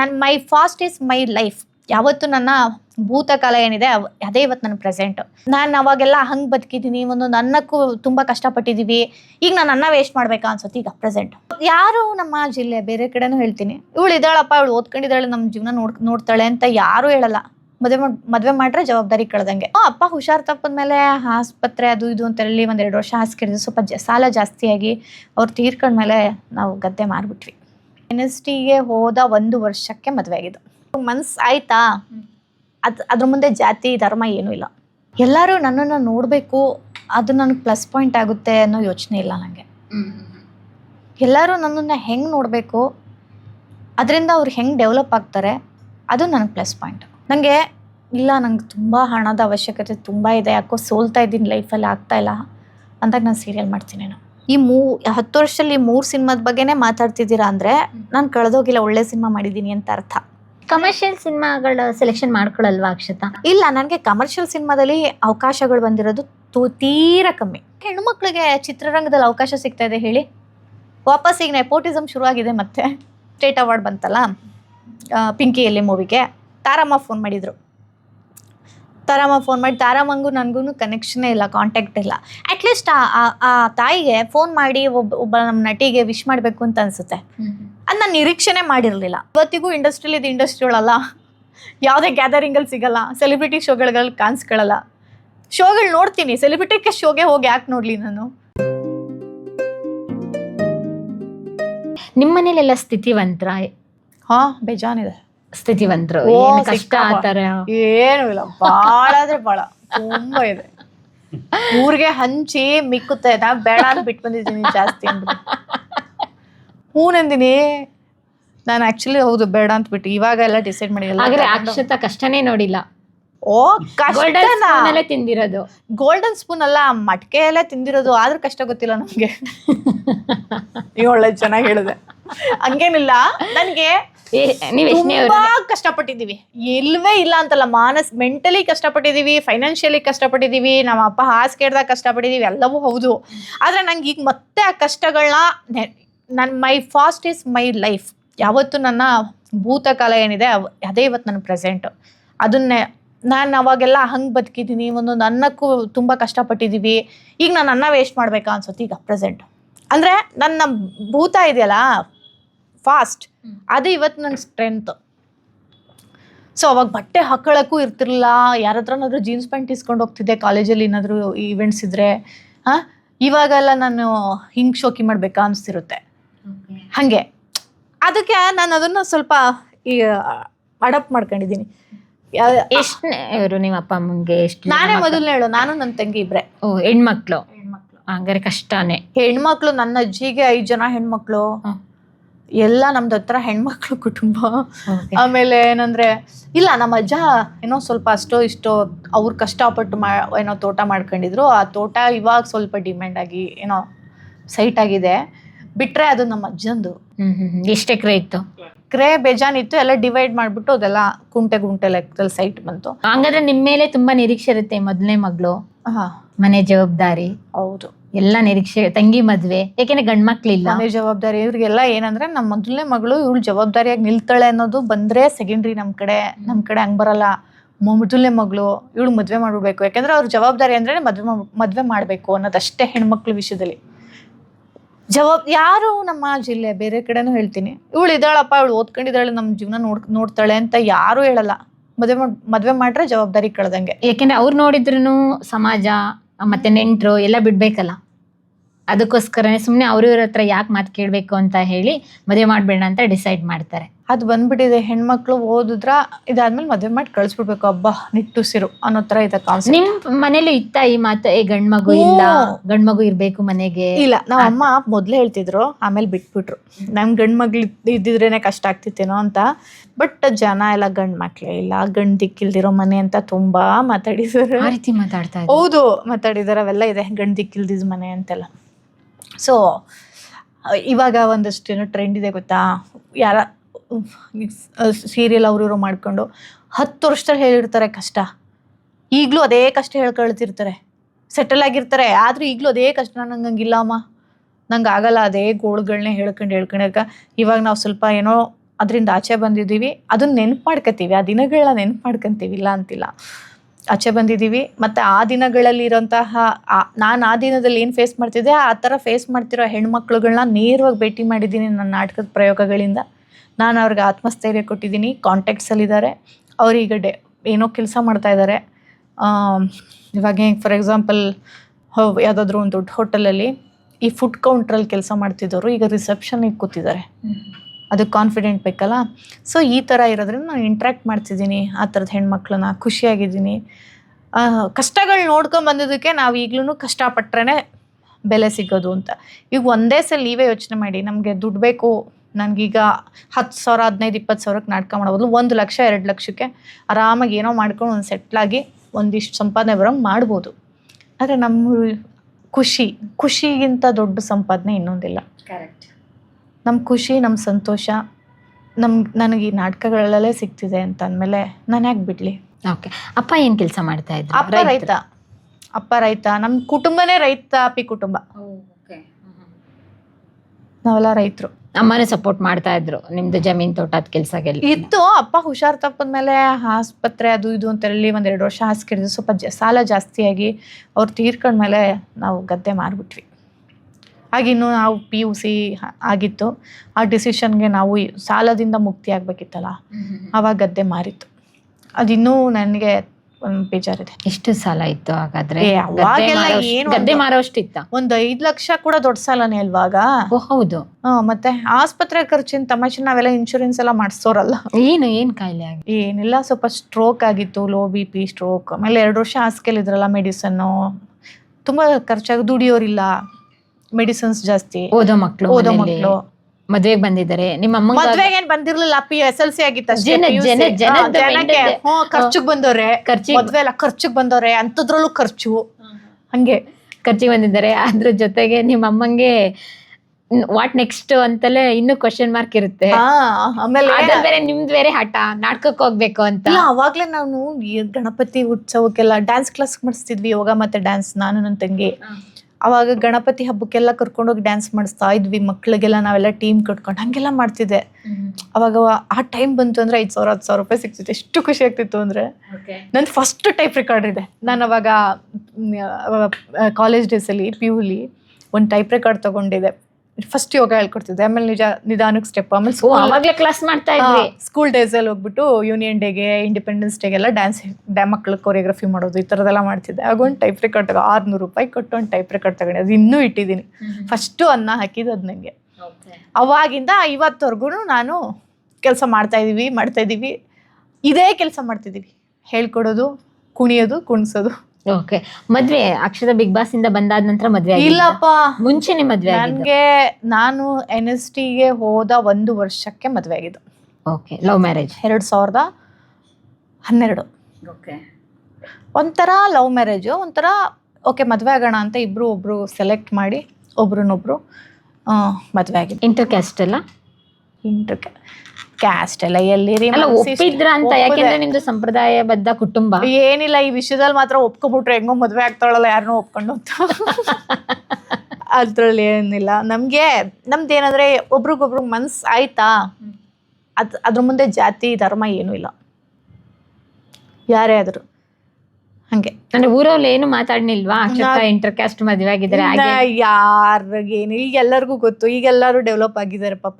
ನನ್ನ my past is my life. ಯಾವತ್ತು ನನ್ನ ಭೂತಕಾಲ ಏನಿದೆ ಅದೇ ಇವತ್ತು ನನ್ನ ಪ್ರೆಸೆಂಟ್. ನಾನು ಅವಾಗೆಲ್ಲ ಹಂಗೆ ಬದುಕಿದ್ದೀನಿ ಒಂದು ಅನ್ನಕ್ಕೂ ತುಂಬ ಕಷ್ಟಪಟ್ಟಿದ್ದೀವಿ ಈಗ ನಾನು ಅನ್ನ ವೇಸ್ಟ್ ಮಾಡ್ಬೇಕಾ ಅನ್ಸುತ್ತೆ ಈಗ ಪ್ರೆಸೆಂಟ್. ಯಾರು ನಮ್ಮ ಜಿಲ್ಲೆ, ಬೇರೆ ಕಡೆನೂ ಹೇಳ್ತೀನಿ. ಇವಳು ಇದ್ದಾಳಪ್ಪ, ಇವಳು ಓದ್ಕೊಂಡಿದ್ದಾಳೆ, ನಮ್ಮ ಜೀವನ ನೋಡ್ ನೋಡ್ತಾಳೆ ಅಂತ ಯಾರೂ ಹೇಳಲ್ಲ. ಮದುವೆ ಮದುವೆ ಮಾಡ್ರೆ ಜವಾಬ್ದಾರಿ ಕಳೆದಂಗೆ. ಅಪ್ಪ ಹುಷಾರ್ ತಪ್ಪದ್ಮೇಲೆ ಆಸ್ಪತ್ರೆ ಅದು ಇದು ಅಂತ ಹೇಳಿ ಒಂದೆರಡು ವರ್ಷ ಹಾಸ್ಕಿಡಿದ್ರು ಸ್ವಲ್ಪ ಸಾಲ ಜಾಸ್ತಿಯಾಗಿ ಅವ್ರು ತೀರ್ಕೊಂಡ್ಮೇಲೆ ನಾವು ಗದ್ದೆ ಮಾರ್ಬಿಟ್ವಿ. ಎನ್ ಎಸ್ ಟಿಗೆ ಹೋದ ಒಂದು ವರ್ಷಕ್ಕೆ ಮದುವೆ ಆಗಿದ್ದು. ಮನ್ಸ್ ಆಯ್ತಾ? ಅದು ಅದ್ರ ಮುಂದೆ ಜಾತಿ ಧರ್ಮ ಏನೂ ಇಲ್ಲ. ಎಲ್ಲರೂ ನನ್ನನ್ನು ನೋಡಬೇಕು ಅದು ನನಗೆ ಪ್ಲಸ್ ಪಾಯಿಂಟ್ ಆಗುತ್ತೆ ಅನ್ನೋ ಯೋಚನೆ ಇಲ್ಲ ನನಗೆ ಎಲ್ಲರೂ ನನ್ನನ್ನು ಹೆಂಗೆ ನೋಡಬೇಕು ಅದರಿಂದ ಅವ್ರು ಹೆಂಗೆ ಡೆವಲಪ್ ಆಗ್ತಾರೆ ಅದು ನನಗೆ ಪ್ಲಸ್ ಪಾಯಿಂಟ್ ನನಗೆ ಇಲ್ಲ ನಂಗೆ ತುಂಬ ಹಣದ ಅವಶ್ಯಕತೆ ತುಂಬ ಇದೆ ಯಾಕೋ ಸೋಲ್ತಾ ಇದ್ದೀನಿ ಲೈಫಲ್ಲಿ ಆಗ್ತಾ ಇಲ್ಲ ಅಂದಾಗ ನಾನು ಸೀರಿಯಲ್ ಮಾಡ್ತೀನಿ ನಾನು. ಈ ಮೂ ಹತ್ತು ವರ್ಷದಲ್ಲಿ ಮೂರು ಸಿನಿಮಾದ ಬಗ್ಗೆನೇ ಮಾತಾಡ್ತಿದ್ದೀರಾ ಅಂದರೆ ನಾನು ಕಳೆದೋಗಿಲ್ಲ ಒಳ್ಳೆ ಸಿನಿಮಾ ಮಾಡಿದ್ದೀನಿ ಅಂತ ಅರ್ಥ. ಕಮರ್ಷಿಯಲ್ ಸಿನಿಮಾಗಳ ಸೆಲೆಕ್ಷನ್ ಮಾಡ್ಕೊಳ್ಳಲ್ವಾ ಅಕ್ಷತ? ಇಲ್ಲ ನನಗೆ ಕಮರ್ಷಿಯಲ್ ಸಿನಿಮಾದಲ್ಲಿ ಅವಕಾಶಗಳು ಬಂದಿರೋದು ತು ತೀರಾ ಕಮ್ಮಿ. ಹೆಣ್ಮಕ್ಳಿಗೆ ಚಿತ್ರರಂಗದಲ್ಲಿ ಅವಕಾಶ ಸಿಗ್ತಾ ಇದೆ ಹೇಳಿ. ವಾಪಸ್ ಈಗ ನೆಪೋಟಿಸಮ್ ಶುರುವಾಗಿದೆ ಮತ್ತೆ. ಸ್ಟೇಟ್ ಅವಾರ್ಡ್ ಬಂತಲ್ಲ ಪಿಂಕಿಯಲ್ಲಿ ಮೂವಿಗೆ. ತಾರಮ್ಮ ಫೋನ್ ಮಾಡಿದರು. ತಾರಮ್ಮ ಫೋನ್ ಮಾಡಿ. ತಾರಮ್ಮಂಗೂ ನನಗೂ ಕನೆಕ್ಷನೇ ಇಲ್ಲ ಕಾಂಟ್ಯಾಕ್ಟ್ ಇಲ್ಲ. ಅಟ್ಲೀಸ್ಟ್ ಆ ತಾಯಿಗೆ ಫೋನ್ ಮಾಡಿ ಒಬ್ಬ ಒಬ್ಬ ನಮ್ಮ ನಟಿಗೆ ವಿಶ್ ಮಾಡಬೇಕು ಅಂತ ಅನಿಸುತ್ತೆ. ಅದು ನಾನು ನಿರೀಕ್ಷೆನೇ ಮಾಡಿರಲಿಲ್ಲ. ಇವತ್ತಿಗೂ ಇಂಡಸ್ಟ್ರಿಲಿ ಇದು ಇಂಡಸ್ಟ್ರಿಗಳಲ್ಲ ಯಾವುದೇ ಗ್ಯಾದರಿಂಗಲ್ಲಿ ಸಿಗಲ್ಲ. ಸೆಲೆಬ್ರಿಟಿ ಶೋಗಳಲ್ಲಿ ಕಾಣಿಸ್ಕೊಳ್ಳಲ್ಲ ಶೋಗಳು ನೋಡ್ತೀನಿ. ಸೆಲೆಬ್ರಿಟಿ ಶೋಗೆ ಹೋಗಿ ಯಾಕೆ ನೋಡಲಿ ನಾನು? ನಿಮ್ಮ ಮನೇಲೆಲ್ಲ ಸ್ಥಿತಿವಂತರ? ಹಾಂ ಬೇಜಾನಿದೆ ಸ್ಥಿತಿವಂತರು. ಓ, ಏನ್ ಕಷ್ಟ ಸಿಕ್ಕಾಪ. ಆತರ? ಏನೂ ಇಲ್ಲ. ಬಾಳ ಅಂದ್ರೆ ಬಾಳ. ತುಂಬಾ ಇದೆ. ಊರಿಗೆ ಹಂಚಿ ಮಿಕ್ಕುತ್ತೆ. ನಾ ಬೇಡ ಅಂತ ಬಿಟ್ಟು ಬಂದಿದ್ದೀನಿ ಜಾಸ್ತಿ ಅಂದ್ಬಿಟ್ಟು. ಹೂನಂದಿನಿ ನಾನು ಆಕ್ಚುಲಿ ಹೌದು ಬೇಡ ಅಂತ ಬಿಟ್ಟು ಇವಾಗ ಎಲ್ಲ ಡಿಸೈಡ್ ಮಾಡಿ ಎಲ್ಲ ಹಾಗಾದ್ರೆ ತಗೊಂಡು- ಅಕ್ಷತಾ ಕಷ್ಟನೇ ನೋಡಿಲ್ಲ. ಓ ಗೋಲ್ಡನ್ ಕಷ್ಟನಾ ಅಲ್ಲೇ ತಿಂದಿರೋದು. ಗೋಲ್ಡನ್ ಸ್ಪೂನ್ ಅಲ್ಲ ಎಲ್ಲ ತಿಂದಿರೋದು. ಆದ್ರೂ ಕಷ್ಟ ಗೊತ್ತಿಲ್ಲ ನಮ್ಗೆ. ನೀವು ಒಳ್ಳೆ ಚೆನ್ನಾಗಿ ಹೇಳಿದೆ. ಹಂಗೇನಿಲ್ಲ. ನನಗೆ ನೀವ್ ಎಷ್ಟನೇ ತುಂಬಾ ಕಷ್ಟಪಟ್ಟಿದೀವಿ ಇಲ್ವೇ ಇಲ್ಲ ಅಂತಲ್ಲ ಮಾನಸ್ ಮೆಂಟಲಿ ಕಷ್ಟಪಟ್ಟಿದೀವಿ ಫೈನಾನ್ಷಿಯಲಿ ಕಷ್ಟಪಟ್ಟಿದೀವಿ ನಮ್ಮ ಅಪ್ಪ ಹಾಸಿಗೆಡ್ದಾಗ ಕಷ್ಟಪಟ್ಟಿದೀವಿ ಎಲ್ಲವೂ ಹೌದು. ಆದ್ರೆ ನಂಗೆ ಈಗ ಮತ್ತೆ ಆ ಕಷ್ಟಗಳನ್ನ ನನ್ನ my past is my life ಯಾವತ್ತು ನನ್ನ ಭೂತಕಾಲ ಏನಿದೆ ಅದೇ ಇವತ್ತು ನನ್ನ ಪ್ರೆಸೆಂಟ್ ಅದನ್ನೇ ನಾನು ಅವಾಗೆಲ್ಲ ಹಂಗೆ ಬದುಕಿದ್ದೀನಿ ಒಂದೊಂದು ಅನ್ನಕ್ಕೂ ತುಂಬ ಕಷ್ಟಪಟ್ಟಿದ್ದೀವಿ. ಈಗ ನಾನು ಅನ್ನ ವೇಸ್ಟ್ ಮಾಡಬೇಕಾ ಅನ್ಸುತ್ತೆ ಈಗ ಪ್ರೆಸೆಂಟ್ ಅಂದರೆ ನನ್ನ ಭೂತ ಇದೆಯಲ್ಲ ಫಾಸ್ಟ್. ಅದೇ ಇವತ್ತು ನನ್ನ ಸ್ಟ್ರೆಂತ್ ಸೊ ಅವಾಗ ಬಟ್ಟೆ ಹಾಕೊಳ್ಳೋಕ್ಕೂ ಇರ್ತಿರ್ಲಿಲ್ಲ. ಯಾರ ಹತ್ರನಾದ್ರೂ ಜೀನ್ಸ್ ಪ್ಯಾಂಟ್ ಇಸ್ಕೊಂಡು ಹೋಗ್ತಿದ್ದೆ. ಕಾಲೇಜಲ್ಲಿ ಏನಾದರೂ ಈವೆಂಟ್ಸ್ ಇದ್ರೆ ಹಾಂ? ಇವಾಗೆಲ್ಲ ನಾನು ಹಿಂಗೆ ಶೋಕಿ ಮಾಡಬೇಕಾ ಅನಿಸ್ತಿರುತ್ತೆ. ಹಾಗೆ. ಅದಕ್ಕೆ ನಾನು ಅದನ್ನು ಸ್ವಲ್ಪ ಈ ಅಡಾಪ್ಟ್ ಮಾಡ್ಕೊಂಡಿದ್ದೀನಿ. ಎಷ್ಟು ಇವರು ನಿಮ್ಮ ಅಪ್ಪ ಅಮ್ಮಂಗೆ ಎಷ್ಟು ನಾನೇ ಮೊದಲು ಮೊದಲನೇ ಹೇಳು. ನಾನು ನನ್ನ ತಂಗಿ ಇಬ್ರೆ. ಓ ಹೆಣ್ಮಕ್ಳು? ಹಂಗಾರೆ ಕಷ್ಟನೇ. ಹೆಣ್ಮಕ್ಳು ನನ್ನ ಅಜ್ಜಿಗೆ ಐದು ಜನ ಹೆಣ್ಮಕ್ಳು. ಎಲ್ಲ ನಮ್ದು ಹತ್ರ ಹೆಣ್ಮಕ್ಳು ಕುಟುಂಬ. ಆಮೇಲೆ ಏನಂದ್ರೆ ಇಲ್ಲ ನಮ್ಮ ಅಜ್ಜ ಏನೋ ಸ್ವಲ್ಪ ಅಷ್ಟೋ ಇಷ್ಟೋ ಅವ್ರು ಕಷ್ಟಪಟ್ಟು ಮಾ ಏನೋ ತೋಟ ಮಾಡ್ಕೊಂಡಿದ್ರು. ಆ ತೋಟ ಇವಾಗ ಸ್ವಲ್ಪ ಡಿಮ್ಯಾಂಡ್ ಆಗಿ ಏನೋ ಸೈಟ್ ಆಗಿದೆ. ಬಿಟ್ರೆ ಅದು ನಮ್ಮ ಅಜ್ಜಂದು. ಎಷ್ಟು ಎಕರೆ ಇತ್ತು? ಕ್ರೇ ಬೇಜಾನ್ ಇತ್ತು ಎಲ್ಲ ಡಿವೈಡ್ ಮಾಡ್ಬಿಟ್ಟು ಅದೆಲ್ಲ ಕುಂಟೆ ಗುಂಟೆ ಲೆಕ್ಕದಲ್ಲಿ ಸೈಟ್ ಬಂತು. ಹಂಗಾದ್ರೆ ನಿಮ್ಮ ಮೇಲೆ ತುಂಬಾ ನಿರೀಕ್ಷೆ ಇರುತ್ತೆ ಮೊದಲನೇ ಮಗಳು. ಮನೆ ಜವಾಬ್ದಾರಿ. ಹೌದು. ಎಲ್ಲ ನಿರೀಕ್ಷೆ ತಂಗಿ ಮದ್ವೆ ಯಾಕೆಂದ್ರೆ ಗಂಡ್ ಮಕ್ಳಿಲ್ಲ. ಮನೆ ಜವಾಬ್ದಾರಿ ಇವ್ರಿಗೆಲ್ಲ ಏನಂದ್ರೆ ನಮ್ಮ ಮೊದಲನೇ ಮಗಳು ಇವಳು ಜವಾಬ್ದಾರಿಯಾಗಿ ನಿಲ್ತಾಳೆ ಅನ್ನೋದು ಬಂದ್ರೆ ಸೆಕೆಂಡ್ರಿ ನಮ್ ಕಡೆ ನಮ್ ಕಡೆ ಹಂಗ್ ಬರಲ್ಲ. ಮೊದಲನೇ ಮಗಳು ಇವಳು ಮದ್ವೆ ಮಾಡ್ಬಿಡ್ಬೇಕು. ಯಾಕಂದ್ರೆ ಅವ್ರ ಜವಾಬ್ದಾರಿ ಅಂದ್ರೆ ಮದ್ವೆ ಮದ್ವೆ ಮಾಡ್ಬೇಕು ಅನ್ನೋದಷ್ಟೇ ಹೆಣ್ಮಕ್ಳ ವಿಷಯದಲ್ಲಿ. ಜವಾಬ್ ಯಾರು ನಮ್ಮ ಜಿಲ್ಲೆ ಬೇರೆ ಕಡೆನೂ ಹೇಳ್ತೀನಿ. ಇವಳು ಇದ್ದಾಳಪ್ಪ ಇವಳು ಓದ್ಕೊಂಡಿದ್ದಾಳೆ ನಮ್ಮ ಜೀವನ ನೋಡ್ ನೋಡ್ತಾಳೆ ಅಂತ ಯಾರೂ ಹೇಳಲ್ಲ. ಮದುವೆ ಮದುವೆ ಮದ್ವೆ ಮಾಡ್ರೆ ಜವಾಬ್ದಾರಿ ಕಳೆದಂಗೆ. ಯಾಕೆಂದ್ರೆ ಅವ್ರು ನೋಡಿದ್ರು ಸಮಾಜ ಮತ್ತೆ ನೆಂಟರು ಎಲ್ಲ ಬಿಡ್ಬೇಕಲ್ಲ. ಅದಕ್ಕೋಸ್ಕರನೇ ಸುಮ್ಮನೆ ಅವ್ರ ಇವ್ರ ಹತ್ರ ಯಾಕೆ ಮಾತು ಕೇಳಬೇಕು ಅಂತ ಹೇಳಿ ಮದುವೆ ಮಾಡಬೇಡ ಅಂತ ಡಿಸೈಡ್ ಮಾಡ್ತಾರೆ. ಅದು ಬಂದ್ಬಿಟ್ಟಿದೆ. ಹೆಣ್ಮಕ್ಳು ಓದಿದ್ರ ಇದಾದ್ಮೇಲೆ ಮದ್ವೆ ಮಾಡಿ ಕಳಿಸ್ಬಿಡ್ಬೇಕು. ಹಬ್ಬ ನಿಟ್ಟುಸಿರು ಅನ್ನೋ ತರ ಇದೆ ಕಾನ್ಸೆಪ್ಟ್ ನಿಮ್ ಮನೇಲಿ ಇತ್ತ ಈ ಮಾತು ಏ ಗಂಡ್ಮಗು ಇಲ್ಲ ಗಂಡ್ಮಗು ಗಂಡ್ ಮಗು ಇರ್ಬೇಕು ಮನೆಗೆ? ಇಲ್ಲ ನಮ್ಮ ಅಮ್ಮ ಮೊದ್ಲೇ ಹೇಳ್ತಿದ್ರು ಆಮೇಲೆ ಬಿಟ್ಬಿಟ್ರು. ನಮ್ ಗಂಡ್ ಮಗ್ಳು ಇದ್- ಇದ್ದಿದ್ರೇನೆ ಕಷ್ಟ ಆಗ್ತಿತ್ತೇನೋ ಅಂತ. ಬಟ್ ಜನ ಎಲ್ಲ ಗಂಡ್ ಮಕ್ಳೇ ಇಲ್ಲ ಗಂಡ್ ದಿಕ್ಕಿಲ್ದಿರೋ ಮನೆ ಅಂತ ತುಂಬಾ ಮಾತಾಡಿದಾರೆ ಆ ರೀತಿ ಮಾತಾಡ್ತಾ ಹೌದು ಮಾತಾಡಿದಾರೆ ಅವೆಲ್ಲ ಇದೆ ಗಂಡ್ ದಿಕ್ಕಿಲ್ದಿದ್ ಮನೆ ಅಂತೆಲ್ಲ. ಸೊ ಇವಾಗ ಒಂದಷ್ಟು ಏನೋ ಟ್ರೆಂಡ್ ಇದೆ ಗೊತ್ತಾ? ಯಾರ ಸೀರಿಯಲ್ ಅವ್ರು ಇವ್ರು ಮಾಡ್ಕೊಂಡು ಹತ್ತು ವರ್ಷದಲ್ಲಿ ಹೇಳಿರ್ತಾರೆ ಕಷ್ಟ. ಈಗಲೂ ಅದೇ ಕಷ್ಟ ಹೇಳ್ಕೊಳ್ತಿರ್ತಾರೆ. ಸೆಟಲ್ ಆಗಿರ್ತಾರೆ. ಆದ್ರೂ ಈಗಲೂ ಅದೇ ಕಷ್ಟ. ನಂಗೆ ಹಂಗಿಲ್ಲ ಅಮ್ಮ. ನಂಗೆ ಆಗಲ್ಲ ಅದೇ ಗೋಳುಗಳನ್ನೇ ಹೇಳ್ಕೊಂಡು ಹೇಳ್ಕೊಂಡು ಯಾಕ ಇವಾಗ ನಾವು ಸ್ವಲ್ಪ ಏನೋ ಅದರಿಂದ ಆಚೆ ಬಂದಿದ್ದೀವಿ. ಅದನ್ನ ನೆನ್ಪು ಮಾಡ್ಕೊತೀವಿ ಆ ದಿನಗಳನ್ನ ನೆನ್ಪು ಮಾಡ್ಕೊತೀವಿ ಇಲ್ಲ ಅಂತಿಲ್ಲ. ಆಚೆ ಬಂದಿದ್ದೀವಿ. ಮತ್ತು ಆ ದಿನಗಳಲ್ಲಿ ಇರೋಂತಹ ನಾನು ಆ ದಿನದಲ್ಲಿ ಏನು ಫೇಸ್ ಮಾಡ್ತಿದ್ದೆ? ಆ ಥರ ಫೇಸ್ ಮಾಡ್ತಿರೋ ಹೆಣ್ಮಕ್ಳುಗಳನ್ನ ನೇರವಾಗಿ ಭೇಟಿ ಮಾಡಿದ್ದೀನಿ ನನ್ನ ನಾಟಕದ ಪ್ರಯೋಗಗಳಿಂದ. ನಾನು ಅವ್ರಿಗೆ ಆತ್ಮಸ್ಥೈರ್ಯ ಕೊಟ್ಟಿದ್ದೀನಿ ಕಾಂಟ್ಯಾಕ್ಟ್ಸಲ್ಲಿದ್ದಾರೆ ಅವ್ರೀಗ ಡೆ ಏನೋ ಕೆಲಸ ಮಾಡ್ತಾ ಇದ್ದಾರೆ. ಇವಾಗ ಫಾರ್ ಎಕ್ಸಾಂಪಲ್ ಯಾವುದಾದ್ರೂ ಒಂದು ದೊಡ್ಡ ಹೋಟೆಲಲ್ಲಿ ಈ ಫುಡ್ ಕೌಂಟ್ರಲ್ಲಿ ಕೆಲಸ ಮಾಡ್ತಿದ್ದವರು ಈಗ ರಿಸೆಪ್ಷನಿಗೆ ಕೂತಿದ್ದಾರೆ. ಅದಕ್ಕೆ ಕಾನ್ಫಿಡೆಂಟ್ ಬೇಕಲ್ಲ? ಸೊ ಈ ಥರ ಇರೋದ್ರಿಂದ ನಾನು ಇಂಟ್ರ್ಯಾಕ್ಟ್ ಮಾಡ್ತಿದ್ದೀನಿ ಆ ಥರದ ಹೆಣ್ಮಕ್ಳನ್ನ ಖುಷಿಯಾಗಿದ್ದೀನಿ. ಕಷ್ಟಗಳು ನೋಡ್ಕೊಂಬಂದಿದ್ದಕ್ಕೆ ನಾವು ಈಗಲೂ ಕಷ್ಟಪಟ್ರೇ ಬೆಲೆ ಸಿಗೋದು ಅಂತ. ಈಗ ಒಂದೇ ಸಲ ನೀವೇ ಯೋಚನೆ ಮಾಡಿ ನಮಗೆ ದುಡ್ಡು ಬೇಕು ನನಗೀಗ ಹತ್ತು ಸಾವಿರ ಹದಿನೈದು ಇಪ್ಪತ್ತು ಸಾವಿರಕ್ಕೆ ನಾಟಕ ಮಾಡ್ಬೋದು ಒಂದು ಲಕ್ಷ ಎರಡು ಲಕ್ಷಕ್ಕೆ ಆರಾಮಾಗಿ ಏನೋ ಮಾಡ್ಕೊಂಡು ಒಂದು ಸೆಟ್ಲಾಗಿ ಒಂದಿಷ್ಟು ಸಂಪಾದನೆ ಬರೋಂಗೆ ಮಾಡ್ಬೋದು. ಆದರೆ ನಮ್ಮ ಖುಷಿ ಖುಷಿಗಿಂತ ದೊಡ್ಡ ಸಂಪಾದನೆ ಇನ್ನೊಂದಿಲ್ಲ. ಕರೆಕ್ಟ್ ನಮ್ಮ ಖುಷಿ ನಮ್ಮ ಸಂತೋಷ ನಮ್ ನನಗೆ ಈ ನಾಟಕಗಳಲ್ಲೇ ಸಿಗ್ತಿದೆ ಅಂತ ಅಂದಮೇಲೆ ನಾನು ಯಾಕೆ ಬಿಡಲಿ? ಓಕೆ ಅಪ್ಪ ಏನು ಕೆಲಸ ಮಾಡ್ತಾ ಇದ್ರು? ಅಪ್ಪ ರೈತ. ಅಪ್ಪ ರೈತ. ನಮ್ಮ ಕುಟುಂಬನೇ ರೈತಾಪಿ ಕುಟುಂಬ. ನಾವೆಲ್ಲ ರೈತರು. ಅಮ್ಮನೇ ಸಪೋರ್ಟ್ ಮಾಡ್ತಾ ಇದ್ರು. ನಿಮ್ದು ಜಮೀನ್ ತೋಟದ ಕೆಲ್ಸಗೆಲ್ಲ. ಇತ್ತು. ಅಪ್ಪ ಹುಷಾರ್ ತಪ್ಪದ್ಮೇಲೆ ಆಸ್ಪತ್ರೆ ಅದು ಇದು ಅಂತ ಹೇಳಿ ಒಂದೆರಡು ವರ್ಷ ಹಾಸ್ಕಿಡಿದ್ರು ಸ್ವಲ್ಪ ಜ ಸಾಲ ಜಾಸ್ತಿಯಾಗಿ ಅವ್ರು ತೀರ್ಕೊಂಡ್ಮೇಲೆ ನಾವು ಗದ್ದೆ ಮಾರ್ಬಿಟ್ವಿ. ಆಗಿನ್ನು ನಾವು ಪಿ ಯು ಸಿ ಆಗಿತ್ತು. ಆ ಡಿಸಿಷನ್ಗೆ ನಾವು ಸಾಲದಿಂದ ಮುಕ್ತಿ ಆಗ್ಬೇಕಿತ್ತಲ್ಲ? ಆವಾಗ ಗದ್ದೆ ಮಾರಿತ್ತು. ಅದಿನ್ನೂ ನನಗೆ ಬೇಜಾರಿದೆ. ಎಷ್ಟು ಸಾಲ ಇತ್ತು ಹಾಗಾದ್ರೆ? ಏ, ಗದ್ದೆ ಅವಾಗೆಲ್ಲ ಮಾರೋಷ್ಟು- ಏನು ಗದ್ದೆ ಒಂದು- ಐದು ಲಕ್ಷ ಕೂಡ ದೊಡ್ಡ ಸಾಲನೇ ಅಲ್ವಾಗ ಓ ಹೌದು. ಹಾ, ಮತ್ತೆ ಆಸ್ಪತ್ರೆ ಖರ್ಚಿನ ತಮಾಷೆ ನಾವೆಲ್ಲ ಇನ್ಶೂರೆನ್ಸ್ ಎಲ್ಲ ಮಾಡಿಸೋರಲ್ಲ. ಏನು ಏನ್ ಕಾಯಿಲೆ ಆಗಿ? ಏನಿಲ್ಲ ಸ್ವಲ್ಪ ಸ್ಟ್ರೋಕ್ ಆಗಿತ್ತು ಲೋ ಬಿ ಪಿ ಸ್ಟ್ರೋಕ್ ಆಮೇಲೆ ಎರಡು ವರ್ಷ ಹಾಸ್ಕೆಲ್ ಇದ್ರಲ್ಲ ಮೆಡಿಸನ್ನು ತುಂಬಾ ಖರ್ಚಾಗಿ ದುಡಿಯೋರಿಲ್ಲ. ಮೆಡಿಸಿನ್ಸ್ ಜಾಸ್ತಿ. ಓದೋ ಮಕ್ಕಳು ಓದೋ ಮಕ್ಕಳು ಮದ್ವೆಗ್ ಬಂದಿದ್ದಾರೆ. ನಿಮ್ಮ ಅಮ್ಮ ಮದ್ವೆಗೆ ಏನ್ ಬಂದಿರ್ಲಿಲ್ಲ ಪಿ ಎಸ್ ಎಲ್ ಸಿ ಆಗಿತ್ತು ಅಷ್ಟೇ, ಜನ- PUC. ಜನ- ಹಾ, ಜನದ್ದು ಜನಕ್ಕೆ ಬೆಂಡದೆ. ಹ್ಮ್, ಖರ್ಚಿಗ್ ಬಂದವ್ರೆ. ಖರ್ಚಿಗೆ ಮದ್ವೆ ಎಲ್ಲ ಖರ್ಚಿಗೆ ಬಂದವ್ರೆ ಅಂತದ್ರಲ್ಲೂ ಖರ್ಚು. ಹಂಗೆ. ಖರ್ಚಿಗೆ ಬಂದಿದ್ದಾರೆ. ಅದ್ರ ಜೊತೆಗೆ ನಿಮ್ಮ ಅಮ್ಮಂಗೆ ವಾಟ್ ನೆಕ್ಸ್ಟ್ ಅಂತಲೇ ಇನ್ನು ಕ್ವಶನ್ ಮಾರ್ಕ್ ಇರುತ್ತೆ. ಹಾ ಆಮೇಲೆ ಅದ್ರಲ್ಲಿ ಬೇರೆ ನಿಮ್ದು ಬೇರೆ ಹಠ ನಾಟಕಕ್ಕೆ ಹೋಗ್ಬೇಕು ಅಂತ. ಇಲ್ಲ ಅವಾಗ್ಲೇ ನಾನು ಈ ಗಣಪತಿ ಉತ್ಸವಕ್ಕೆಲ್ಲ ಡ್ಯಾನ್ಸ್ ಕ್ಲಾಸ್ ಮಾಡಿಸ್ತಿದ್ವಿ ಯೋಗ ಮತ್ತೆ ಡ್ಯಾನ್ಸ್ ನಾನು ನನ್ನ ತಂಗಿ. ಅವಾಗ ಗಣಪತಿ ಹಬ್ಬಕ್ಕೆಲ್ಲ ಕರ್ಕೊಂಡೋಗಿ ಡ್ಯಾನ್ಸ್ ಮಾಡಿಸ್ತಾ ಇದ್ವಿ. ಮಕ್ಳಿಗೆಲ್ಲ ನಾವೆಲ್ಲ ಟೀಮ್ ಕಟ್ಕೊಂಡು ಹಂಗೆಲ್ಲ ಮಾಡ್ತಿದ್ದೆ. ಅವಾಗ ಆ ಟೈಮ್ ಬಂತು ಅಂದ್ರೆ ಐದು ಸಾವಿರ ಹತ್ತು ಸಾವಿರ ರೂಪಾಯಿ ಸಿಗ್ತಿತ್ತು ಎಷ್ಟು ಖುಷಿ ಆಗ್ತಿತ್ತು ಅಂದ್ರೆ ನನ್ನ ಫಸ್ಟ್ ಟೈಪ್ ರೆಕಾರ್ಡ್ ಇದೆ. ನಾನು ಅವಾಗ ಕಾಲೇಜ್ ಡೇಸಲ್ಲಿ ಪಿ ಯುಲಿ ಒಂದು ಟೈಪ್ ರೆಕಾರ್ಡ್ ತಗೊಂಡಿದ್ದೆ. ಫಸ್ಟ್ ಯೋಗ ಹೇಳ್ಕೊಡ್ತಿದ್ದೆ. ಆಮೇಲೆ ನಿಜ ನಿಧಾನಕ್ಕೆ ಸ್ಟೆಪ್ ಆಮೇಲೆ ಸ್ಕೂಲ್ ಅವಾಗ್ಲೇ ಕ್ಲಾಸ್ ಮಾಡ್ತಾ ಇದ್ವಿ ಸ್ಕೂಲ್ ಡೇಸ್ ಅಲ್ಲಿ ಹೋಗ್ಬಿಟ್ಟು ಯೂನಿಯನ್ ಡೇಗೆ ಇಂಡಿಪೆಂಡೆನ್ಸ್ ಡೇಗೆಲ್ಲ ಡ್ಯಾನ್ಸ್ ಡ್ಯಾ ಮಕ್ಳು ಕೊರಿಯೋಗ್ರಫಿ ಮಾಡೋದು ಈ ಥರದೆಲ್ಲ ಮಾಡ್ತಿದ್ದೆ. ಆಗ ಒಂದು ಟೈಪ್ ರೆಕಾರ್ಡ್ ತಗೋ ಆರ್ನೂರು ರೂಪಾಯಿ ಕೊಟ್ಟು ಒಂದು ಟೈಪ್ ರೆಕಾರ್ಡ್ ತಗೊಂಡೆ. ಅದು ಇನ್ನೂ ಇಟ್ಟಿದ್ದೀನಿ. ಫಸ್ಟು ಅನ್ನ ಹಾಕಿದ್ದು ಅದು ನನಗೆ ಅವಾಗಿಂದ ಇವತ್ತವರೆಗೂ ನಾನು ಕೆಲಸ ಮಾಡ್ತಾ ಇದೀವಿ ಮಾಡ್ತಾ ಇದ್ದೀವಿ ಇದೇ ಕೆಲಸ ಮಾಡ್ತಿದ್ದೀವಿ ಹೇಳ್ಕೊಡೋದು ಕುಣಿಯೋದು ಕುಣಿಸೋದು. ಓಕೆ ಮದ್ವೆ ಅಕ್ಷರ ಬಿಗ್ ಬಾಸ್ ಇಂದ ಬಂದಾದ ನಂತರ ಮದ್ವೆ ಆಗಿದ್ದಾ? ಇಲ್ಲಪ್ಪ. ಮುಂಚೆನೆ ಮದ್ವೆ ಆಗಿದ್ದು? ನನಗೆ ನಾನು ಎನ್ ಎಸ್ ಟಿಗೆ ಹೋದ ಒಂದು ವರ್ಷಕ್ಕೆ ಮದುವೆ ಆಗಿದ್ದು. ಓಕೆ ಲವ್ ಮ್ಯಾರೇಜ್ ಎರಡು ಸಾವಿರದ ಹನ್ನೆರಡು. ಓಕೆ ಒಂಥರ ಲವ್ ಮ್ಯಾರೇಜು ಒಂಥರ ಓಕೆ ಮದುವೆ ಆಗೋಣ ಅಂತ ಇಬ್ಬರು ಒಬ್ಬರು ಸೆಲೆಕ್ಟ್ ಮಾಡಿ ಒಬ್ರನ್ನೊಬ್ರು ಮದುವೆ ಆಗಿದೆ ಇಂಟರ್ ಕ್ಯಾಸ್ಟ್ ಅಲ್ಲ? ಇಂಟರ್ ಕ್ಯಾಸ್ಟ್ ಎಲ್ಲ ಎಲ್ಲಿರಿ ಅಲ್ಲ ಒಪ್ಪಿದ್ರ ಅಂತ. ಯಾಕೆಂದ್ರೆ ನಿಮ್ದು ಸಂಪ್ರದಾಯಬದ್ಧ ಕುಟುಂಬ. ಏನಿಲ್ಲ ಈ ವಿಷಯದಲ್ಲಿ ಮಾತ್ರ ಒಪ್ಕೊಬಿಟ್ರೆ ಹೆಂಗೋ ಮದ್ವೆ ಆಗ್ತಾಳಲ್ಲ ಯಾರನ್ನೂ ಒಪ್ಕೊಂಡು ಅಂತ. ಅದ್ರಲ್ಲಿ ಏನಿಲ್ಲ. ನಮ್ಗೆ ನಮ್ದು ಏನಂದ್ರೆ ಒಬ್ರಿಗೊಬ್ರು ಮನ್ಸ್ ಆಯ್ತಾ? ಅದ್ ಅದ್ರ ಮುಂದೆ ಜಾತಿ ಧರ್ಮ ಏನೂ ಇಲ್ಲ. ಯಾರೇ ಆದ್ರು. ಅಂದ್ರೆ ಊರಲ್ಲಿ ಏನು ಮಾತಾಡ್ನಿಲ್ವಾ? ಅಕ್ಷತಾ ಇಂಟರ್ ಕ್ಯಾಸ್ಟ್ ಮದ್ವೆ ಆಗಿದ್ದಾರೆ ಯಾರಿಗೇನು ಈಗ ಎಲ್ಲರಿಗೂ ಗೊತ್ತು ಈಗ ಎಲ್ಲರೂ ಡೆವಲಪ್ ಆಗಿದ್ದಾರೆ ಪಾಪ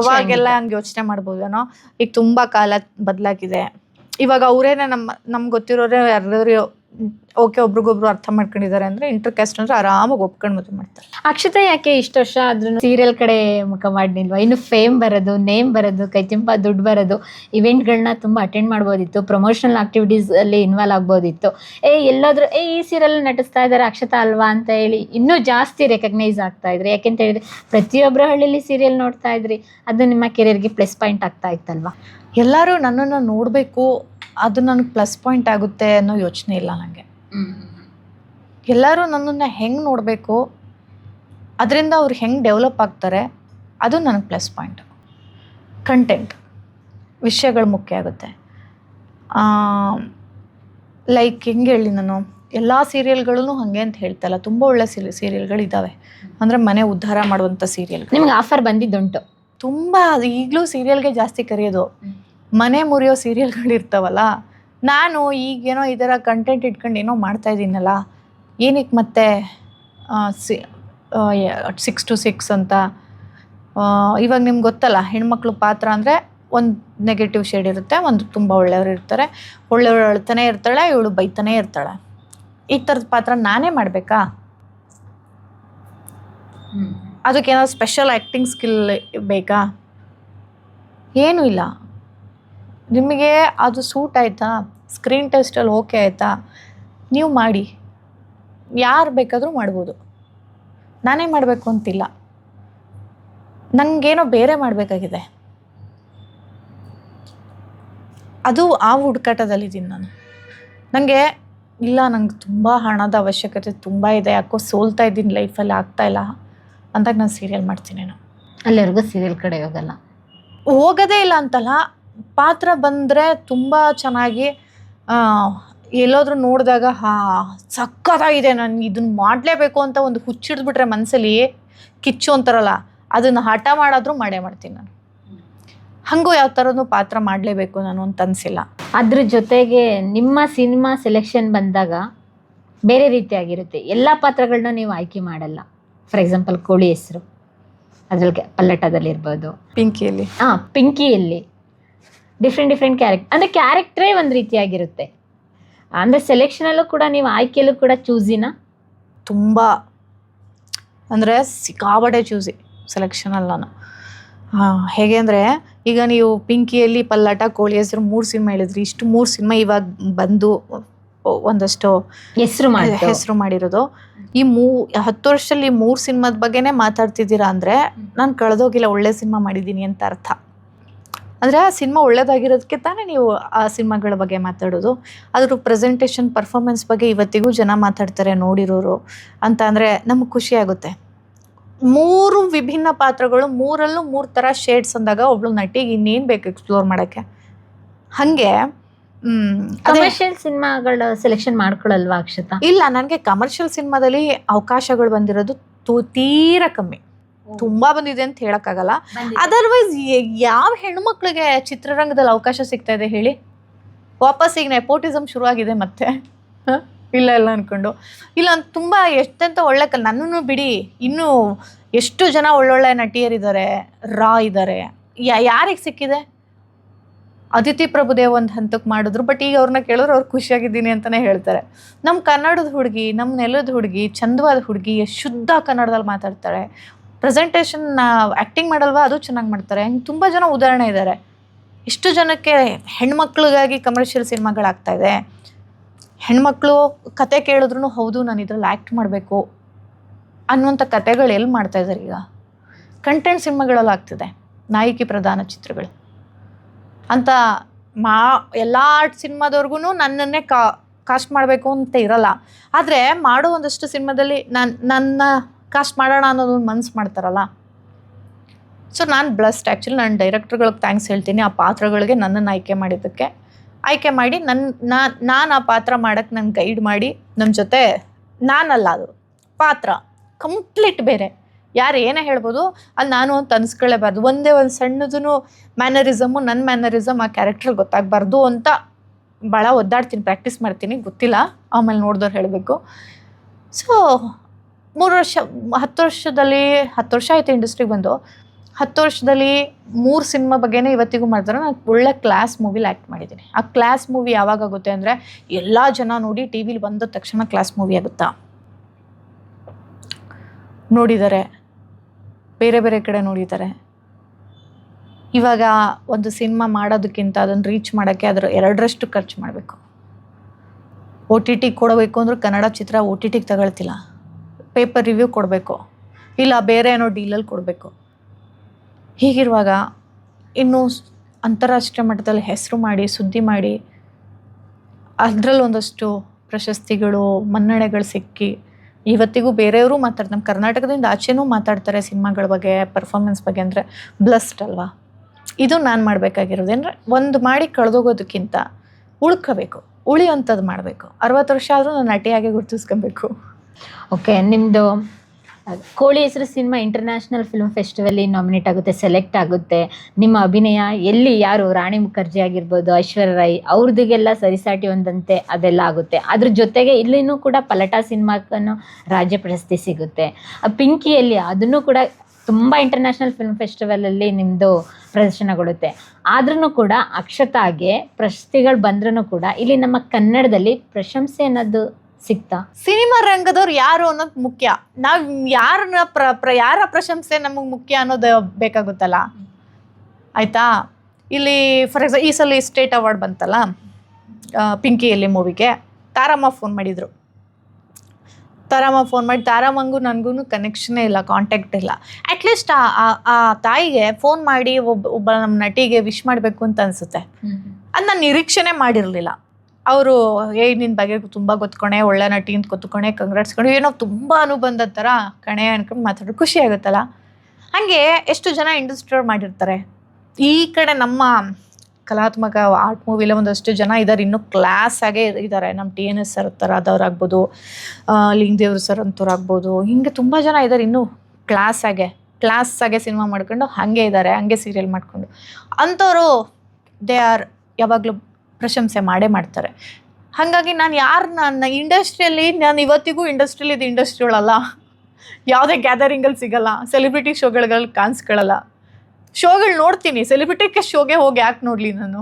ಅವಾಗೆಲ್ಲ ಹಂಗೆ ಯೋಚನೆ ಮಾಡ್ಬೋದೇನೋ ಈಗ ತುಂಬಾ ಕಾಲ ಬದಲಾಗಿದೆ. ಇವಾಗ ಅವರೇನೆ ನಮ್ಮ ನಮ್ಗೆ ಗೊತ್ತಿರೋರೇ ಯಾರು ಓಕೆ ಒಬ್ರಿಗೊಬ್ರು ಅರ್ಥ ಮಾಡ್ಕೊಂಡಿದ್ದಾರೆ ಅಂದ್ರೆ ಇಂಟರ್ ಕ್ಯಾಸ್ಟ್ ಅಂದ್ರೆ ಆರಾಮಾಗಿ ಒಪ್ಕೊಂಡು ಮದುವೆ ಮಾಡ್ತಾರೆ. ಅಕ್ಷತಾ ಯಾಕೆ ಇಷ್ಟು ವರ್ಷ ಆದ್ರೂ ಸೀರಿಯಲ್ ಕಡೆ ಮುಖ ಮಾಡಿಲ್ವಾ ಇನ್ನು ಫೇಮ್ ಬರೋದು ನೇಮ್ ಬರೋದು ಕೈ ತುಂಬ ದುಡ್ಡು ಬರೋದು ಇವೆಂಟ್ಗಳನ್ನ ತುಂಬ ಅಟೆಂಡ್ ಮಾಡ್ಬೋದಿತ್ತು ಪ್ರಮೋಷನಲ್ ಆಕ್ಟಿವಿಟೀಸ್ ಅಲ್ಲಿ ಇನ್ವಾಲ್ವ್ ಆಗ್ಬೋದಿತ್ತು. ಏ ಎಲ್ಲಾದ್ರೂ ಏ ಈ ಸೀರಿಯಲ್ ನಟಿಸ್ತಾ ಇದ್ದಾರೆ ಅಕ್ಷತಾ ಅಲ್ವಾ ಅಂತ ಹೇಳಿ ಇನ್ನೂ ಜಾಸ್ತಿ ರೆಕಗ್ನೈಸ್ ಆಗ್ತಾ ಇದ್ರಿ. ಯಾಕೆಂತ ಹೇಳಿದ್ರೆ ಪ್ರತಿಯೊಬ್ಬರ ಹಳ್ಳಿಲಿ ಸೀರಿಯಲ್ ನೋಡ್ತಾ ಇದ್ರಿ. ಅದು ನಿಮ್ಮ ಕೆರಿಯರ್ಗೆ ಪ್ಲಸ್ ಪಾಯಿಂಟ್ ಆಗ್ತಾ ಇತ್ತಲ್ವಾ? ಎಲ್ಲರೂ ನನ್ನನ್ನು ನೋಡಬೇಕು ಅದು ನನಗೆ ಪ್ಲಸ್ ಪಾಯಿಂಟ್ ಆಗುತ್ತೆ ಅನ್ನೋ ಯೋಚನೆ ಇಲ್ಲ ನನಗೆ ಎಲ್ಲರೂ ನನ್ನನ್ನು ಹೆಂಗೆ ನೋಡಬೇಕು ಅದರಿಂದ ಅವ್ರು ಹೆಂಗೆ ಡೆವಲಪ್ ಆಗ್ತಾರೆ ಅದು ನನಗೆ ಪ್ಲಸ್ ಪಾಯಿಂಟ್ ಕಂಟೆಂಟ್ ವಿಷಯಗಳು ಮುಖ್ಯ ಆಗುತ್ತೆ. ಲೈಕ್ ಹೆಂಗೆ ಹೇಳಿ ನಾನು ಎಲ್ಲ ಸೀರಿಯಲ್ಗಳೂ ಹಾಗೆ ಅಂತ ಹೇಳ್ತಲ್ಲ ತುಂಬ ಒಳ್ಳೆ ಸೀರಿ ಸೀರಿಯಲ್ಗಳಿದ್ದಾವೆ ಅಂದರೆ ಮನೆ ಉದ್ಧಾರ ಮಾಡುವಂಥ ಸೀರಿಯಲ್ ನಿಮ್ಗೆ ಆಫರ್ ಬಂದಿದ್ದುಂಟು. ತುಂಬ ಈಗಲೂ ಸೀರಿಯಲ್ಗೆ ಜಾಸ್ತಿ ಕರೆಯೋದು. ಮನೆ ಮುರಿಯೋ ಸೀರಿಯಲ್ಗಳಿರ್ತಾವಲ್ಲ ನಾನು ಈಗೇನೋ ಈ ಥರ ಕಂಟೆಂಟ್ ಇಟ್ಕೊಂಡು ಏನೋ ಮಾಡ್ತಾ ಇದ್ದೀನಲ್ಲ ಏನಕ್ಕೆ ಮತ್ತೆ ಸಿಕ್ಸ್ ಟು ಸಿಕ್ಸ್ ಅಂತ ಇವಾಗ ನಿಮ್ಗೆ ಗೊತ್ತಲ್ಲ ಹೆಣ್ಮಕ್ಳು ಪಾತ್ರ ಅಂದರೆ ಒಂದು ನೆಗೆಟಿವ್ ಶೇಡ್ ಇರುತ್ತೆ ಒಂದು ತುಂಬ ಒಳ್ಳೆಯವರು ಇರ್ತಾರೆ. ಒಳ್ಳೆಯವರು ಅಳ್ತಾನೆ ಇರ್ತಾಳೆ ಇವಳು ಬೈತಾನೆ ಇರ್ತಾಳೆ. ಈ ಥರದ ಪಾತ್ರ ನಾನೇ ಮಾಡಬೇಕಾ? ಅದಕ್ಕೇನಾದ್ರು ಸ್ಪೆಷಲ್ ಆ್ಯಕ್ಟಿಂಗ್ ಸ್ಕಿಲ್ ಬೇಕಾ? ಏನೂ ಇಲ್ಲ. ನಿಮಗೆ ಅದು ಸೂಟ್ ಆಯಿತಾ? ಸ್ಕ್ರೀನ್ ಟೆಸ್ಟಲ್ಲಿ ಓಕೆ ಆಯಿತಾ? ನೀವು ಮಾಡಿ. ಯಾರು ಬೇಕಾದರೂ ಮಾಡ್ಬೋದು. ನಾನೇ ಮಾಡಬೇಕು ಅಂತಿಲ್ಲ. ನನಗೇನೋ ಬೇರೆ ಮಾಡಬೇಕಾಗಿದೆ. ಅದು ಆ ಹುಡುಕಾಟದಲ್ಲಿದ್ದೀನಿ ನಾನು. ನನಗೆ ಇಲ್ಲ ನಂಗೆ ತುಂಬ ಹಣದ ಅವಶ್ಯಕತೆ ತುಂಬ ಇದೆ. ಯಾಕೋ ಸೋಲ್ತಾ ಇದ್ದೀನಿ ಲೈಫಲ್ಲಿ ಆಗ್ತಾಯಿಲ್ಲ ಇಲ್ಲ ಅಂದಾಗ ನಾನು ಸೀರಿಯಲ್ ಮಾಡ್ತೀನಿ ನಾನು. ಅಲ್ಲಿವರೆಗೂ ಸೀರಿಯಲ್ ಕಡೆ ಹೋಗಲ್ಲ. ಹೋಗೋದೇ ಇಲ್ಲ ಅಂತಲ್ಲ ಪಾತ್ರ ಬಂದರೆ ತುಂಬ ಚೆನ್ನಾಗಿ ಎಲ್ಲಾದರೂ ನೋಡಿದಾಗ ಹಾ ಸಕ್ಕತ್ತಾಗಿದೆ ನಾನು ಇದನ್ನ ಮಾಡಲೇಬೇಕು ಅಂತ ಒಂದು ಹುಚ್ಚಿಡ್ದುಬಿಟ್ರೆ ಮನಸ್ಸಲ್ಲಿ ಕಿಚ್ಚು ಅಂತಾರಲ್ಲ ಅದನ್ನು ಹಠ ಮಾಡಾದರೂ ಮಾಡೇ ಮಾಡ್ತೀನಿ ನಾನು. ಹಾಗೂ ಯಾವ ಥರದ್ದು ಪಾತ್ರ ಮಾಡಲೇಬೇಕು ನಾನು ಅಂತ ಅನಿಸಿಲ್ಲ. ಅದ್ರ ಜೊತೆಗೆ ನಿಮ್ಮ ಸಿನಿಮಾ ಸೆಲೆಕ್ಷನ್ ಬಂದಾಗ ಬೇರೆ ರೀತಿಯಾಗಿರುತ್ತೆ. ಎಲ್ಲ ಪಾತ್ರಗಳನ್ನ ನೀವು ಆಯ್ಕೆ ಮಾಡಲ್ಲ. ಫಾರ್ ಎಕ್ಸಾಂಪಲ್ ಕೋಳಿ ಹೆಸರು ಅದ್ರಲ್ಲಿ ಪಲ್ಲಟದಲ್ಲಿರ್ಬೋದು. ಪಿಂಕಿಯಲ್ಲಿ. ಹಾಂ ಪಿಂಕಿಯಲ್ಲಿ. ಡಿಫ್ರೆಂಟ್ ಡಿಫ್ರೆಂಟ್ ಕ್ಯಾರೆಕ್ಟ್ ಅಂದರೆ ಕ್ಯಾರೆಕ್ಟ್ರೇ ಒಂದು ರೀತಿಯಾಗಿರುತ್ತೆ. ಅಂದರೆ ಸೆಲೆಕ್ಷನಲ್ಲೂ ಕೂಡ ನೀವು ಆಯ್ಕೆಯಲ್ಲೂ ಕೂಡ ಚೂಸಿನ ತುಂಬ ಅಂದರೆ ಸಿಕ್ಕಾಬಡೆ ಚೂಸಿ ಸೆಲೆಕ್ಷನಲ್ಲ ಹೇಗೆ ಅಂದರೆ ಈಗ ನೀವು ಪಿಂಕಿಯಲ್ಲಿ ಪಲ್ಲಾಟ ಕೋಳಿ ಹೆಸರು ಮೂರು ಸಿನಿಮಾ ಹೇಳಿದ್ರಿ. ಇಷ್ಟು ಮೂರು ಸಿನಿಮಾ ಇವಾಗ ಬಂದು ಒಂದಷ್ಟು ಹೆಸರು ಮಾಡಿ ಹೆಸರು ಮಾಡಿರೋದು. ಈ ಮೂ ಹತ್ತು ವರ್ಷದಲ್ಲಿ ಮೂರು ಸಿನಿಮಾದ ಬಗ್ಗೆನೇ ಮಾತಾಡ್ತಿದ್ದೀರಾ ಅಂದರೆ ನಾನು ಕಳೆದೋಗಿಲ್ಲ ಒಳ್ಳೆ ಸಿನಿಮಾ ಮಾಡಿದ್ದೀನಿ ಅಂತ ಅರ್ಥ. ಅಂದರೆ ಆ ಸಿನಿಮಾ ಒಳ್ಳೇದಾಗಿರೋದಕ್ಕೆ ತಾನೇ ನೀವು ಆ ಸಿನಿಮಾಗಳ ಬಗ್ಗೆ ಮಾತಾಡೋದು. ಅದ್ರ ಪ್ರೆಸೆಂಟೇಷನ್ ಪರ್ಫಾರ್ಮೆನ್ಸ್ ಬಗ್ಗೆ ಇವತ್ತಿಗೂ ಜನ ಮಾತಾಡ್ತಾರೆ ನೋಡಿರೋರು. ಅಂತ ಅಂದರೆ ನಮಗೆ ಖುಷಿ ಆಗುತ್ತೆ. ಮೂರು ವಿಭಿನ್ನ ಪಾತ್ರಗಳು ಮೂರಲ್ಲೂ ಮೂರು ಥರ ಶೇಡ್ಸ್ ಅಂದಾಗ ಒಬ್ಳು ನಟಿಗೆ ಇನ್ನೇನು ಬೇಕು ಎಕ್ಸ್ಪ್ಲೋರ್ ಮಾಡೋಕ್ಕೆ? ಹಾಗೆ ಕಮರ್ಷಿಯಲ್ ಸಿನಿಮಾಗಳ ಸೆಲೆಕ್ಷನ್ ಮಾಡ್ಕೊಳ್ಳಲ್ವಾ ಅಕ್ಷತಾ? ಇಲ್ಲ ನನಗೆ ಕಮರ್ಷಿಯಲ್ ಸಿನಿಮಾದಲ್ಲಿ ಅವಕಾಶಗಳು ಬಂದಿರೋದು ತು ತೀರ ಕಮ್ಮಿ. ತುಂಬ ಬಂದಿದೆ ಅಂತ ಹೇಳೋಕ್ಕಾಗಲ್ಲ. ಅದರ್ವೈಸ್ ಯಾವ ಹೆಣ್ಮಕ್ಳಿಗೆ ಚಿತ್ರರಂಗದಲ್ಲಿ ಅವಕಾಶ ಸಿಗ್ತಾ ಇದೆ ಹೇಳಿ? ವಾಪಸ್ ಈಗ ನೆಪೋಟಿಸಮ್ ಶುರುವಾಗಿದೆ ಮತ್ತೆ. ಇಲ್ಲ ಇಲ್ಲ ಅನ್ಕೊಂಡು. ಇಲ್ಲ ತುಂಬಾ ಎಷ್ಟಂತ ಒಳ್ಳೆ ಕ ನನ್ನನ್ನು ಬಿಡಿ. ಇನ್ನೂ ಎಷ್ಟು ಜನ ಒಳ್ಳೊಳ್ಳೆ ನಟಿಯರಿದ್ದಾರೆ ರಾ ಇದ್ದಾರೆ. ಯಾರಿಗೆ ಸಿಕ್ಕಿದೆ? ಅದಿತಿ ಪ್ರಭುದೇವ್ ಒಂದು ಹಂತಕ್ಕೆ ಮಾಡಿದ್ರು ಬಟ್ ಈಗ ಅವ್ರನ್ನ ಕೇಳಿದ್ರೆ ಅವ್ರು ಖುಷಿಯಾಗಿದ್ದೀನಿ ಅಂತಲೇ ಹೇಳ್ತಾರೆ. ನಮ್ಮ ಕನ್ನಡದ ಹುಡುಗಿ ನಮ್ಮ ನೆಲದ ಹುಡುಗಿ ಚಂದವಾದ ಹುಡುಗಿ ಶುದ್ಧ ಕನ್ನಡದಲ್ಲಿ ಮಾತಾಡ್ತಾಳೆ. ಪ್ರೆಸೆಂಟೇಷನ್ ಆ್ಯಕ್ಟಿಂಗ್ ಮಾಡಲ್ವಾ? ಅದು ಚೆನ್ನಾಗಿ ಮಾಡ್ತಾರೆ. ಹಿಂಗೆ ತುಂಬ ಜನ ಉದಾಹರಣೆ ಇದ್ದಾರೆ ಎಷ್ಟು ಜನಕ್ಕೆ ಹೆಣ್ಮಕ್ಳಿಗಾಗಿ ಕಮರ್ಷಿಯಲ್ ಸಿನಿಮಾಗಳಾಗ್ತಾ ಇದೆ ಹೆಣ್ಮಕ್ಳು ಕತೆ ಕೇಳಿದ್ರು ಹೌದು, ನಾನು ಇದ್ರಲ್ಲಿ ಆ್ಯಕ್ಟ್ ಮಾಡಬೇಕು ಅನ್ನುವಂಥ ಕತೆಗಳು ಎಲ್ಲಿ ಮಾಡ್ತಾ ಇದ್ದಾರೆ ಈಗ? ಕಂಟೆಂಟ್ ಸಿನಿಮಾಗಳಲ್ಲಿ ಆಗ್ತಿದೆ. ನಾಯಕಿ ಪ್ರಧಾನ ಚಿತ್ರಗಳು. ಅಂತ ಮಾ, ಎಲ್ಲ ಆರ್ಟ್ ಸಿನಿಮಾದವ್ರಿಗೂ ನನ್ನನ್ನೇ ಕಾ ಕಾಸ್ಟ್ ಮಾಡಬೇಕು ಅಂತ ಇರಲ್ಲ. ಆದರೆ ಮಾಡೋ ಒಂದಷ್ಟು ಸಿನಿಮಾದಲ್ಲಿ ನನ್ನ ನನ್ನ ಕಾಸ್ಟ್ ಮಾಡೋಣ ಅನ್ನೋದೊಂದು ಮನ್ಸು ಮಾಡ್ತಾರಲ್ಲ. ಸೊ ನಾನು ಬ್ಲಸ್ಟ್ ಆ್ಯಕ್ಚುಲಿ ನಾನು ಡೈರೆಕ್ಟ್ರ್ಗಳಿಗೆ ಥ್ಯಾಂಕ್ಸ್ ಹೇಳ್ತೀನಿ. ಆ ಪಾತ್ರಗಳಿಗೆ ನನ್ನನ್ನು ಆಯ್ಕೆ ಮಾಡಿದ್ದಕ್ಕೆ. ಆಯ್ಕೆ ಮಾಡಿ ನನ್ನ ನಾನು ಆ ಪಾತ್ರ ಮಾಡೋಕ್ಕೆ ನನ್ನ ಗೈಡ್ ಮಾಡಿ ನಮ್ಮ ಜೊತೆ ನಾನಲ್ಲ ಅದು. ಪಾತ್ರ. ಕಂಪ್ಲೀಟ್ ಬೇರೆ. ಯಾರು ಏನೇ ಹೇಳ್ಬೋದು ಅಲ್ಲಿ ನಾನು ಅಂತ ಅನ್ಸ್ಕೊಳ್ಳೇಬಾರ್ದು ಒಂದೇ ಒಂದು ಸಣ್ಣದೂ ಮ್ಯಾನರಿಸಮು ನನ್ನ ಮ್ಯಾನರಿಸಮ್ ಆ ಕ್ಯಾರೆಕ್ಟರ್ ಗೊತ್ತಾಗಬಾರ್ದು ಅಂತ ಭಾಳ ಒದ್ದಾಡ್ತೀನಿ ಪ್ರಾಕ್ಟೀಸ್ ಮಾಡ್ತೀನಿ. ಗೊತ್ತಿಲ್ಲ. ಆಮೇಲೆ ನೋಡಿದವ್ರು ಹೇಳಬೇಕು. ಸೊ ಮೂರು ವರ್ಷ, ಹತ್ತು ವರ್ಷದಲ್ಲಿ, ಹತ್ತು ವರ್ಷ ಆಯಿತು ಇಂಡಸ್ಟ್ರಿಗೆ ಬಂದು. ಹತ್ತು ವರ್ಷದಲ್ಲಿ ಮೂರು ಸಿನಿಮಾ ಬಗ್ಗೆನೇ ಇವತ್ತಿಗೂ ಮಾಡ್ತಾರೆ. ನಾನು ಒಳ್ಳೆ ಕ್ಲಾಸ್ ಮೂವಿಲಿ ಆ್ಯಕ್ಟ್ ಮಾಡಿದ್ದೀನಿ. ಆ ಕ್ಲಾಸ್ ಮೂವಿ ಯಾವಾಗ ಆಗುತ್ತೆ ಅಂದರೆ ಎಲ್ಲ ಜನ ನೋಡಿ ಟಿ ವಿಲಿ ಬಂದ ತಕ್ಷಣ ಕ್ಲಾಸ್ ಮೂವಿ ಆಗುತ್ತಾ? ನೋಡಿದ್ದಾರೆ ಬೇರೆ ಬೇರೆ ಕಡೆ ನೋಡಿದ್ದಾರೆ ಇವಾಗ ಒಂದು ಸಿನಿಮಾ ಮಾಡೋದಕ್ಕಿಂತ ಅದನ್ನು ರೀಚ್ ಮಾಡೋಕ್ಕೆ ಅದರ ಎರಡರಷ್ಟು ಖರ್ಚು ಮಾಡಬೇಕು. ಒ ಟಿ ಟಿ ಕೊಡಬೇಕು ಅಂದ್ರೆ ಕನ್ನಡ ಚಿತ್ರ ಒ ಟಿ ಟಿಗೆ ತಗೊಳ್ತಿಲ್ಲ. ಪೇಪರ್ ರಿವ್ಯೂ ಕೊಡಬೇಕು. ಇಲ್ಲ, ಬೇರೆ ಏನೋ ಡೀಲಲ್ಲಿ ಕೊಡಬೇಕು. ಹೀಗಿರುವಾಗ ಇನ್ನೂ ಅಂತಾರಾಷ್ಟ್ರೀಯ ಮಟ್ಟದಲ್ಲಿ ಹೆಸರು ಮಾಡಿ, ಸುದ್ದಿ ಮಾಡಿ ಅದರಲ್ಲಿ ಒಂದಷ್ಟು ಪ್ರಶಸ್ತಿಗಳು, ಮನ್ನಣೆಗಳು ಸಿಕ್ಕಿ, ಇವತ್ತಿಗೂ ಬೇರೆಯವರು ಮಾತಾಡ್ತಾರೆ. ನಮ್ಮ ಕರ್ನಾಟಕದಿಂದ ಆಚೆನೂ ಮಾತಾಡ್ತಾರೆ ಸಿನಿಮಾಗಳ ಬಗ್ಗೆ ಪರ್ಫಾರ್ಮೆನ್ಸ್ ಬಗ್ಗೆ ಅಂದರೆ ಬ್ಲಸ್ಡ್ ಅಲ್ವಾ? ಇದು ನಾನು ಮಾಡಬೇಕಾಗಿರೋದು. ಅಂದರೆ ಒಂದು ಮಾಡಿ ಕಳೆದೋಗೋದಕ್ಕಿಂತ ಉಳ್ಕೋಬೇಕು. ಉಳಿಯೋಂಥದ್ದು ಮಾಡಬೇಕು. ಅರವತ್ತು ವರ್ಷ ಆದರೂ ನಾನು ನಟಿಯಾಗಿ ಗುರ್ತಿಸ್ಕೊಬೇಕು. ಓಕೆ ನಿಮ್ಮದು ಕೋಳಿ ಹೆಸರು cinema international film festival nominate ಆಗುತ್ತೆ ಸೆಲೆಕ್ಟ್ ಆಗುತ್ತೆ. ನಿಮ್ಮ ಅಭಿನಯ ಎಲ್ಲಿ, ಯಾರು? ರಾಣಿ ಮುಖರ್ಜಿ ಆಗಿರ್ಬೋದು, ಐಶ್ವರ್ಯ ರೈ ಅವ್ರದಿಗೆಲ್ಲ ಸರಿಸಾಟಿ ಒಂದಂತೆ ಅದೆಲ್ಲ ಆಗುತ್ತೆ. ಅದ್ರ ಜೊತೆಗೆ ಇಲ್ಲಿನೂ ಕೂಡ ಪಲಟ ಸಿನಿಮಾಕ್ಕೂ ರಾಜ್ಯ ಪ್ರಶಸ್ತಿ ಸಿಗುತ್ತೆ. ಪಿಂಕಿಯಲ್ಲಿ ಅದನ್ನು ಕೂಡ ತುಂಬ ಇಂಟರ್ನ್ಯಾಷನಲ್ ಫಿಲ್ಮ್ ಫೆಸ್ಟಿವಲಲ್ಲಿ ನಿಮ್ಮದು ಪ್ರದರ್ಶನಗೊಳ್ಳುತ್ತೆ. ಆದ್ರೂ ಕೂಡ ಅಕ್ಷತಾಗೆ ಪ್ರಶಸ್ತಿಗಳು ಬಂದ್ರೂ ಕೂಡ ಇಲ್ಲಿ ನಮ್ಮ ಕನ್ನಡದಲ್ಲಿ ಪ್ರಶಂಸೆ ಅನ್ನೋದು ಸಿಗ್ತಾ. ಸಿನಿಮಾ ರಂಗದವ್ರು ಯಾರು ಅನ್ನೋದು ಮುಖ್ಯ. ನಾವ್ ಯಾರನ್ನ ಪ್ರ ಪ್ರ ಯಾರ ಪ್ರಶಂಸೆ ನಮಗೆ ಮುಖ್ಯ ಅನ್ನೋದು ಬೇಕಾಗುತ್ತಲ್ಲ? ಆಯ್ತಾ? ಇಲ್ಲಿ ಫಾರ್ ಎಕ್ಸಾಂಪಲ್ ಈ ಸಲ ಸ್ಟೇಟ್ ಅವಾರ್ಡ್ ಬಂತಲ್ಲ? ಆ, ಪಿಂಕಿಯಲ್ಲಿ ಮೂವಿಗೆ ತಾರಮ್ಮ ಫೋನ್ ಮಾಡಿದ್ರು. ತಾರಮ್ಮ ಫೋನ್ ಮಾಡಿ ತಾರಮ್ಮಂಗೂ ನನಗೂ ಕನೆಕ್ಷನೇ ಇಲ್ಲ ಕಾಂಟ್ಯಾಕ್ಟ್ ಇಲ್ಲ. ಅಟ್ಲೀಸ್ಟ್ ಆ ಆ- ಆ ತಾಯಿಗೆ ಫೋನ್ ಮಾಡಿ ಒಬ್ಬ ಒಬ್ಬ ನಮ್ಮ ನಟಿಗೆ ವಿಶ್ ಮಾಡಬೇಕು ಅಂತ ಅನಿಸುತ್ತೆ. ಅದು ನಾನು ನಿರೀಕ್ಷೆನೇ ಮಾಡಿರಲಿಲ್ಲ. ಅವರು ಏ ನಿನ್ನ ಬಗ್ಗೆ ತುಂಬ ಗೊತ್ಕೊಣೆ ಒಳ್ಳೆ ನಟಿ ಅಂತ ಗೊತ್ಕೊಣೆ ಕಂಗ್ರಾಟ್ಸ್ಕೊಂಡು ಏನೋ ತುಂಬ ಅನುಬಂಧ ಥರ ಕಣೆ ಅನ್ಕೊಂಡು ಮಾತಾಡೋ ಖುಷಿ ಆಗುತ್ತಲ್ಲ? ಹಾಗೆ ಎಷ್ಟು ಜನ ಇಂಡಸ್ಟ್ರಿಯವ್ರು ಮಾಡಿರ್ತಾರೆ? ಈ ಕಡೆ ನಮ್ಮ ಕಲಾತ್ಮಕ ಆರ್ಟ್ ಮೂವಿಲ ಒಂದಷ್ಟು ಜನ ಇದ್ದಾರೆ ಇನ್ನೂ ಕ್ಲಾಸ್ ಆಗೇ ಇದ್ದಾರೆ ನಮ್ಮ ಟಿ ಎನ್ ಎಸ್ ಸರ್ ಥರದವ್ರಾಗ್ಬೋದು ಲಿಂಗದೇವ್ರ ಸರ್ ಅಂಥವ್ರಾಗ್ಬೋದು ಹಿಂಗೆ ತುಂಬ ಜನ ಇದ್ದಾರೆ ಇನ್ನೂ ಕ್ಲಾಸ್ ಆಗೇ. ಕ್ಲಾಸ್ ಆಗೆ ಸಿನಿಮಾ ಮಾಡ್ಕೊಂಡು ಹಾಗೆ ಇದ್ದಾರೆ ಹಂಗೆ ಸೀರಿಯಲ್ ಮಾಡ್ಕೊಂಡು. ಅಂಥವ್ರು ದೇ ಆರ್ ಯಾವಾಗಲೂ ಪ್ರಶಂಸೆ ಮಾಡೇ ಮಾಡ್ತಾರೆ. ಹಾಗಾಗಿ ನಾನು ಯಾರು ನನ್ನ ಇಂಡಸ್ಟ್ರಿಯಲ್ಲಿ ನಾನು ಇವತ್ತಿಗೂ ಇಂಡಸ್ಟ್ರಿಯಲ್ಲಿ ಇದು ಇಂಡಸ್ಟ್ರಿಗಳಲ್ಲ ಯಾವುದೇ ಗ್ಯಾದರಿಂಗಲ್ಲಿ ಸಿಗಲ್ಲ ಸೆಲೆಬ್ರಿಟಿ ಶೋಗಳಲ್ಲಿ ಕಾಣಿಸ್ಕೊಳ್ಳಲ್ಲ ಶೋಗಳು ನೋಡ್ತೀನಿ ಸೆಲೆಬ್ರಿಟಿಗೆ ಶೋಗೆ ಹೋಗಿ ಯಾಕೆ ನೋಡಲಿ ನಾನು?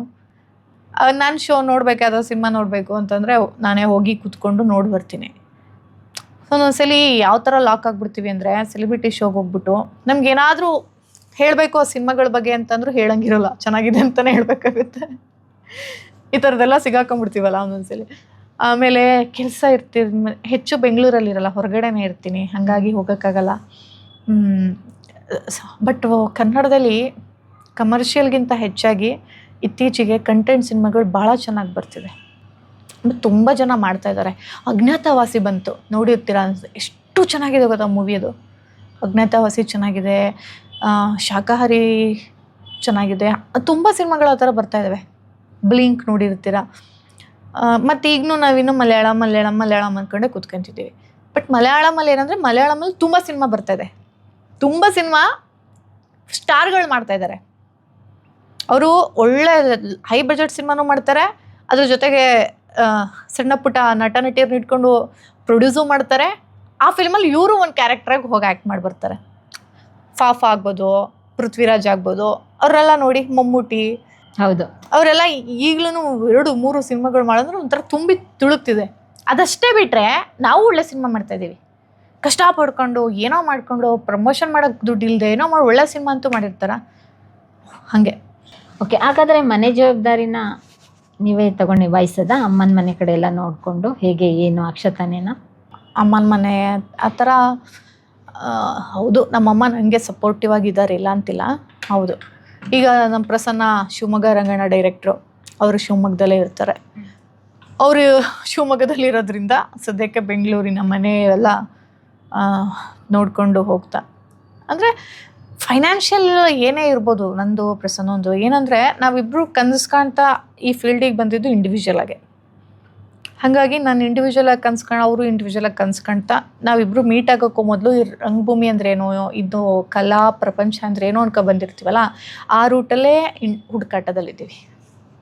ನಾನು ಶೋ ನೋಡಬೇಕಾದ ಸಿನಿಮಾ ನೋಡಬೇಕು ಅಂತಂದರೆ ನಾನೇ ಹೋಗಿ ಕೂತ್ಕೊಂಡು ನೋಡಿ ಬರ್ತೀನಿ. ಒಂದೊಂದ್ಸಲಿ ಯಾವ ಥರ ಲಾಕ್ ಆಗಿಬಿಡ್ತೀವಿ ಅಂದರೆ ಸೆಲೆಬ್ರಿಟಿ ಶೋಗೆ ಹೋಗ್ಬಿಟ್ಟು ನಮ್ಗೇನಾದರೂ ಹೇಳಬೇಕು ಆ ಸಿನಿಮಾಗಳ ಬಗ್ಗೆ ಅಂತಂದ್ರೂ ಹೇಳಂಗಿರಲ್ಲ. ಚೆನ್ನಾಗಿದೆ ಅಂತಲೇ ಹೇಳಬೇಕಾಗುತ್ತೆ. ಈ ಥರದ್ದೆಲ್ಲ ಸಿಗಾಕೊಂಡ್ಬಿಡ್ತೀವಲ್ಲ ಒಂದೊಂದ್ಸಲಿ. ಆಮೇಲೆ ಕೆಲಸ ಇರ್ತಿ ಹೆಚ್ಚು ಬೆಂಗಳೂರಲ್ಲಿರಲ್ಲ, ಹೊರಗಡೆನೇ ಇರ್ತೀನಿ, ಹಾಗಾಗಿ ಹೋಗೋಕ್ಕಾಗಲ್ಲ. ಬಟ್ ಕನ್ನಡದಲ್ಲಿ ಕಮರ್ಷಿಯಲ್ಗಿಂತ ಹೆಚ್ಚಾಗಿ ಇತ್ತೀಚೆಗೆ ಕಂಟೆಂಟ್ ಸಿನಿಮಾಗಳು ಭಾಳ ಚೆನ್ನಾಗಿ ಬರ್ತಿದೆ. ತುಂಬ ಜನ ಮಾಡ್ತಾ ಇದ್ದಾರೆ. ಅಜ್ಞಾತವಾಸಿ ಬಂತು, ನೋಡಿರ್ತೀರ ಅನ್ಸ್, ಎಷ್ಟು ಚೆನ್ನಾಗಿದೆ ಗೊತ್ತಾ ಮೂವಿ ಅದು. ಅಜ್ಞಾತವಾಸಿ ಚೆನ್ನಾಗಿದೆ ಶಾಖಾಹಾರಿ ಚೆನ್ನಾಗಿದೆ, ತುಂಬ ಸಿನಿಮಾಗಳು ಆ ಥರ ಬರ್ತಾ ಇದ್ದಾವೆ ಬ್ಲಿಂಕ್ ನೋಡಿರ್ತೀರ? ಮತ್ತು ಈಗಲೂ ನಾವಿನ್ನು ಮಲಯಾಳಂ ಮಲಯಾಳಂ ಮಲಯಾಳಂ ಅಂದ್ಕೊಂಡೆ ಕೂತ್ಕೊಂತಿದ್ದೀವಿ. ಬಟ್ ಮಲಯಾಳಮಲ್ಲಿ ಏನಂದರೆ ಮಲಯಾಳಮಲ್ಲಿ ತುಂಬ ಸಿನಿಮಾ ಬರ್ತಾ ಇದೆ. ತುಂಬ ಸಿನಿಮಾ ಸ್ಟಾರ್ಗಳು ಮಾಡ್ತಾ ಇದ್ದಾರೆ ಅವರು ಒಳ್ಳೆ ಹೈ ಬಜೆಟ್ ಸಿನಿಮಾನೂ ಮಾಡ್ತಾರೆ. ಅದ್ರ ಜೊತೆಗೆ ಸಣ್ಣ ಪುಟ್ಟ ನಟ ನಟಿಯರ್ನ ಇಟ್ಕೊಂಡು ಪ್ರೊಡ್ಯೂಸು ಮಾಡ್ತಾರೆ. ಆ ಫಿಲ್ಮಲ್ಲಿ ಇವರು ಒಂದು ಕ್ಯಾರೆಕ್ಟ್ರಾಗಿ ಹೋಗಿ ಆ್ಯಕ್ಟ್ ಮಾಡಿ ಬರ್ತಾರೆ ಫಾಫಾ ಆಗ್ಬೋದು, ಪೃಥ್ವಿರಾಜ್ ಆಗ್ಬೋದು, ಅವರೆಲ್ಲ ನೋಡಿ ಮಮ್ಮೂಟಿ ಹೌದು. ಅವರೆಲ್ಲ ಈಗಲೂ ಎರಡು ಮೂರು ಸಿನಿಮಾಗಳು ಮಾಡಿದ್ರೆ ಒಂಥರ ತುಂಬಿ ತುಳುಕ್ತಿದೆ. ಅದಷ್ಟೇ ಬಿಟ್ಟರೆ ನಾವು ಒಳ್ಳೆ ಸಿನಿಮಾ ಮಾಡ್ತಾ ಇದ್ದೀವಿ. ಕಷ್ಟ ಪಡ್ಕೊಂಡು ಏನೋ ಮಾಡ್ಕೊಂಡು ಪ್ರಮೋಷನ್ ಮಾಡೋಕ್ಕೆ ದುಡ್ಡು ಇಲ್ಲದೆ ಏನೋ ಮಾಡಿ ಒಳ್ಳೆ ಸಿನಿಮಾ ಅಂತೂ ಮಾಡಿರ್ತಾರ? ಹಾಗೆ. ಓಕೆ ಹಾಗಾದ್ರೆ ಮನೆ ಜವಾಬ್ದಾರಿನ ನೀವೇ ತಗೊಂಡು ನಿಭಾಯಿಸದ? ಅಮ್ಮನ ಮನೆ ಕಡೆ ಎಲ್ಲ ನೋಡಿಕೊಂಡು ಹೇಗೆ ಏನು ಅಕ್ಷತಾನೇನ ಅಮ್ಮನ ಮನೆ ಆ ಥರ ಹೌದು ನಮ್ಮಮ್ಮ ನನಗೆ ಸಪೋರ್ಟಿವ್ ಆಗಿದ್ದಾರೆ ಇಲ್ಲ ಅಂತಿಲ್ಲ. ಹೌದು. ಈಗ ನಮ್ಮ ಪ್ರಸನ್ನ ಶಿವಮೊಗ್ಗ ರಂಗಣ ಡೈರೆಕ್ಟ್ರು ಅವರು ಶಿವಮೊಗ್ಗದಲ್ಲೇ ಇರ್ತಾರೆ. ಅವರು ಶಿವಮೊಗ್ಗದಲ್ಲಿರೋದ್ರಿಂದ ಸದ್ಯಕ್ಕೆ ಬೆಂಗಳೂರಿನ ಮನೆ ಎಲ್ಲ ನೋಡಿಕೊಂಡು ಹೋಗ್ತಾ. ಅಂದರೆ ಫೈನಾನ್ಷಿಯಲ್ ಏನೇ ಇರ್ಬೋದು, ನಂದು ಪ್ರಸನ್ನೊಂದು. ಏನಂದರೆ ನಾವಿಬ್ಬರು ಕನಸು ಕಾಣ್ತಾ ಈ ಫೀಲ್ಡಿಗೆ ಬಂದಿದ್ದು ಇಂಡಿವಿಜುವಲ್ ಆಗಿ. ಹಾಗಾಗಿ ನಾನು ಇಂಡಿವಿಜುವಲ್ ಆಗಿ ಕನ್ಸ್ಕೊಂಡು, ಅವರು ಇಂಡಿವಿಜುವಲ್ ಆಗಿ ಕನ್ಸ್ಕೊಂತ ನಾವಿಬ್ರು ಮೀಟ್ ಆಗೋಕ್ಕೂ ಮೊದಲು ಈ ರಂಗಭೂಮಿ ಅಂದ್ರೇನು, ಇದು ಕಲಾ ಪ್ರಪಂಚ ಅಂದ್ರೆ ಏನೋ ಅನ್ಕೊ ಬಂದಿರ್ತೀವಲ್ಲ, ಆ ರೂಟಲ್ಲೇ ಇನ್ ಹುಡುಕಾಟದಲ್ಲಿದ್ದೀವಿ.